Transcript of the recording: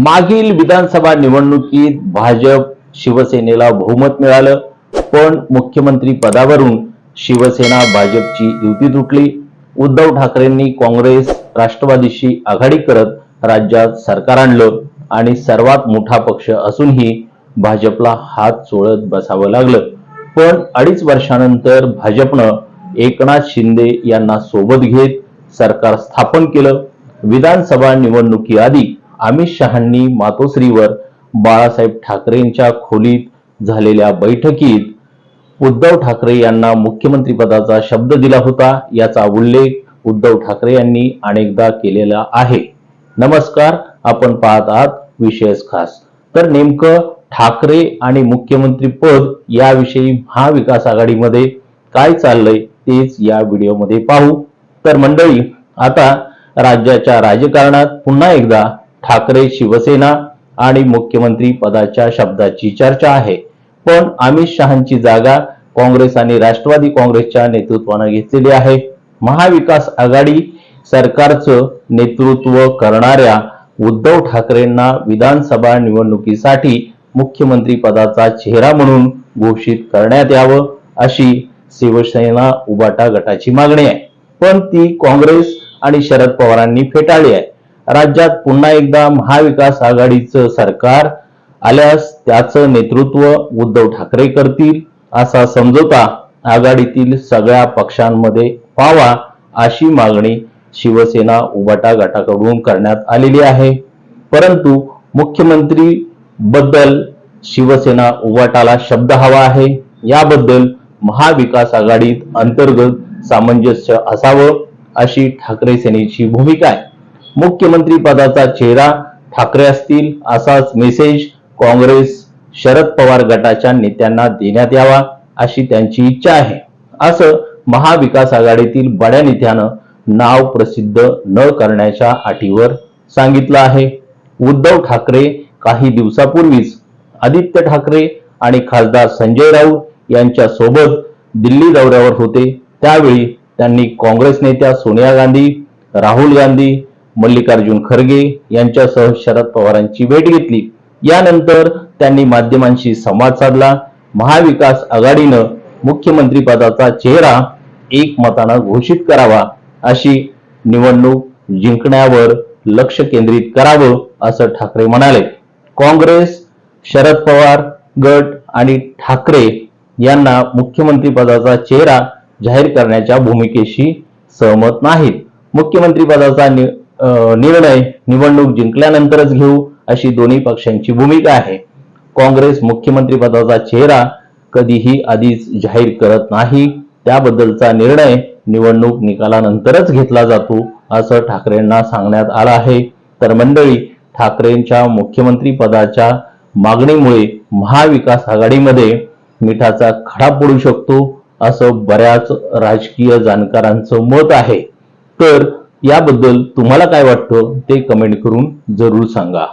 मागील विधानसभा निवडणुकीत भाजप शिवसेनेला बहुमत मिळालं पण मुख्यमंत्री पदावरून शिवसेना भाजपची युती तुटली. उद्धव ठाकरेंनी काँग्रेस राष्ट्रवादीशी आघाडी करत राज्यात सरकार आणलं आणि सर्वात मोठा पक्ष असूनही भाजपला हात चोळत बसावं लागलं. पण अडीच वर्षानंतर भाजपनं एकनाथ शिंदे यांना सोबत घेत सरकार स्थापन केलं. विधानसभा निवडणुकीआधी अमित शहांनी मातोश्रीवर बाळासाहेब ठाकरेंच्या खोलीत झालेल्या बैठकीत उद्धव ठाकरे यांना मुख्यमंत्रीपदाचा शब्द दिला होता याचा उल्लेख उद्धव ठाकरे यांनी अनेकदा केलेला आहे. नमस्कार आपण पाहत आहात विशेष खास. तर नेमकं ठाकरे आणि मुख्यमंत्री पद याविषयी महाविकास आघाडीमध्ये काय चाललंय तेच या व्हिडिओमध्ये पाहू. तर मंडळी आता राज्याच्या राजकारणात पुन्हा एकदा ठाकरे शिवसेना आणि मुख्यमंत्री पदाच्या शब्दाची चर्चा आहे. पण अमित शहांची जागा काँग्रेस आणि राष्ट्रवादी काँग्रेसच्या नेतृत्वानं घेतलेली आहे. महाविकास आघाडी सरकारचं नेतृत्व करणाऱ्या उद्धव ठाकरेंना विधानसभा निवडणुकीसाठी मुख्यमंत्री पदाचा चेहरा म्हणून घोषित करण्यात यावं अशी शिवसेना उबाटा गटाची मागणी आहे. पण ती काँग्रेस आणि शरद पवारांनी फेटाळली आहे. राज्यात पुन्हा एकदा महाविकास आघाडीचं सरकार आल्यास त्याचं नेतृत्व उद्धव ठाकरे करतील असा समजोता आघाडीतील सगळ्या पक्षांमध्ये व्हावा अशी मागणी शिवसेना उबाटा गटाकडून करण्यात आलेली आहे. परंतु मुख्यमंत्री बद्दल शिवसेना उबाटाला शब्द हवा आहे. याबद्दल महाविकास आघाडीत अंतर्गत सामंजस्य असावं अशी ठाकरे सेनेची भूमिका आहे. मुख्यमंत्री पदाचा चेहरा ठाकरे असतील असाच मेसेज काँग्रेस शरद पवार गटाच्या नेत्यांना देण्यात यावा अशी त्यांची इच्छा आहे. असं महाविकास आघाडीतील बड्या नेत्यानं नाव प्रसिद्ध न करण्याच्या अटीवर सांगितलं आहे. उद्धव ठाकरे काही दिवसापूर्वीच आदित्य ठाकरे आणि खासदार संजय राऊत यांच्या सोबत दिल्ली दौऱ्यावर होते. त्यावेळी त्यांनी काँग्रेस नेत्या सोनिया गांधी राहुल गांधी मल्लिकार्जुन खरगे यांच्यासह शरद पवारांची भेट घेतली. यानंतर त्यांनी माध्यमांशी संवाद साधला. महाविकास आघाडीनं मुख्यमंत्री पदाचा चेहरा एकमतानं घोषित करावा अशी निवडणूक जिंकण्यावर लक्ष केंद्रित करावं असं ठाकरे म्हणाले. काँग्रेस शरद पवार गट आणि ठाकरे यांना मुख्यमंत्री पदाचा चेहरा जाहीर करण्याच्या भूमिकेशी सहमत नाहीत. मुख्यमंत्री पदाचा निर्णय निवडणूक जिंकल्यानंतरच घेऊ अशी दोन्ही पक्षांची भूमिका आहे. काँग्रेस मुख्यमंत्री पदाचा चेहरा कधीही आधीच जाहीर करत नाही. त्याबद्दलचा निर्णय निवडणूक निकालानंतरच घेतला जातो असं ठाकरेंना सांगण्यात आलं आहे. तर मंडळी ठाकरेंच्या मुख्यमंत्री पदाच्या मागणीमुळे महाविकास आघाडीमध्ये मिठाचा खडा पडू शकतो असं बऱ्याच राजकीय जाणकारांचं मत आहे. तर याबद्दल तुम्हाला काय वाटतं ते कमेंट करून जरूर सांगा.